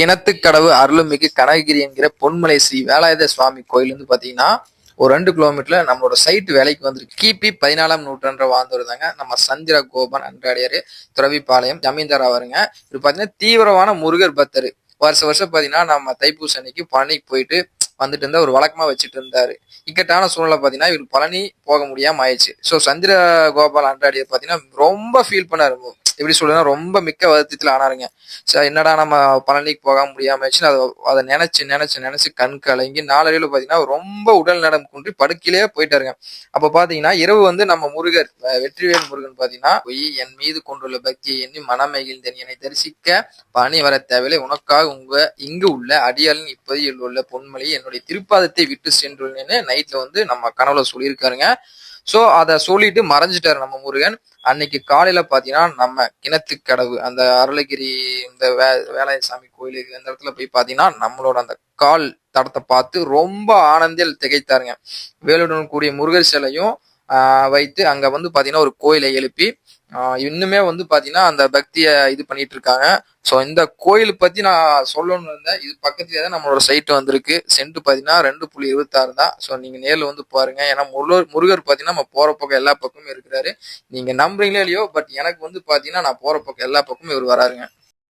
கிணத்துக்கடவு அருள்மிகு கனககிரி என்கிற பொன்மலை ஸ்ரீ வேலாயுத சுவாமி கோயில் வந்து பாத்தீங்கன்னா ஒரு ரெண்டு கிலோமீட்டர்ல நம்மளோட சைட் வேலைக்கு வந்திருக்கு. கிபி பதினாலாம் நூற்றாண்டு வாழ்ந்துருந்தாங்க நம்ம சந்திர கோபன் அன்றாடியாரு. துறவிப்பாளையம் ஜமீன்தார் அவருங்க. இது பாத்தீங்கன்னா தீவிரமான முருகர் பக்தர். வருஷ வருஷம் பாத்தீங்கன்னா நம்ம தைப்பூச அன்னைக்கு பழனிக்கு போயிட்டு வந்துட்டு இருந்தா ஒரு வழக்கமா வச்சுட்டு இருந்தாரு. இக்கட்டான சூழ்நிலை பாத்தீங்கன்னா இவர் பழனி போக முடியாம ஆயிடுச்சு. ஸோ சந்திர கோபால் அன்றாடியார் பாத்தீங்கன்னா ரொம்ப ஃபீல் பண்ணாரு. எப்படி சொல்றதுன்னா ரொம்ப மிக்க வருத்தத்தில் ஆனாருங்க. சார் என்னடா நம்ம பழனிக்கு போக முடியாம அதை அதை நினைச்சு நினைச்சு நினைச்சு கண் கலங்கி நாளடைவில் பார்த்தீங்கன்னா ரொம்ப உடல் நடம் குன்றி படுக்கையிலே போயிட்டாருங்க. அப்போ பார்த்தீங்கன்னா இரவு வந்து நம்ம முருகர் வெற்றிவேல் முருகன் பார்த்தீங்கன்னா போய் என் மீது கொண்டுள்ள பக்தியை எண்ணி மனமகிழ்ந்தேன் என்னை தரிசிக்க பணி வர தேவையில்லை. உனக்காக உங்க இங்கு உள்ள அடியாளின் இப்பதியில் உள்ள பொன்மொழி என்னுடைய திருப்பாதத்தை விட்டு சென்றுள்ளேன்னு நைட்ல வந்து நம்ம கனவுல சொல்லியிருக்காருங்க. ஸோ அதை சொல்லிட்டு மறைஞ்சிட்டாரு நம்ம முருகன். அன்னைக்கு காலையில பாத்தீங்கன்னா நம்ம கிணத்து கடவு அந்த அருளகிரி இந்த வே வேலாயசாமி கோயிலுக்கு அந்த இடத்துல போய் பாத்தீங்கன்னா நம்மளோட அந்த கால் தடத்தை பார்த்து ரொம்ப ஆனந்தில் திகைத்தாருங்க. வேலுடன் கூடிய முருகர் சிலையும் வைத்து அங்க வந்து பாத்தீங்கன்னா ஒரு கோயிலை எழுப்பி இன்னுமே வந்து பாத்தீங்கன்னா அந்த பக்தியை இது பண்ணிட்டு இருக்காங்க ஸோ இந்த கோயில் பத்தி நான் சொல்லணும்னு இருந்தேன். இது பக்கத்துலேயே தான் நம்மளோட சைட் வந்திருக்கு. சென்ட் பார்த்தீங்கன்னா ரெண்டு புள்ளி இருபத்தாறு தான். ஸோ நீங்க நேரில் வந்து பாருங்க. ஏன்னா முருகர் முருகர் பார்த்தீங்கன்னா நம்ம போற பக்கம் எல்லா பக்கமும் இருக்கிறாரு. நீங்க நம்புறீங்களோ இல்லையோ பட் எனக்கு வந்து பார்த்தீங்கன்னா நான் போற பக்கம் எல்லா பக்கமும் இவர் வராருங்க.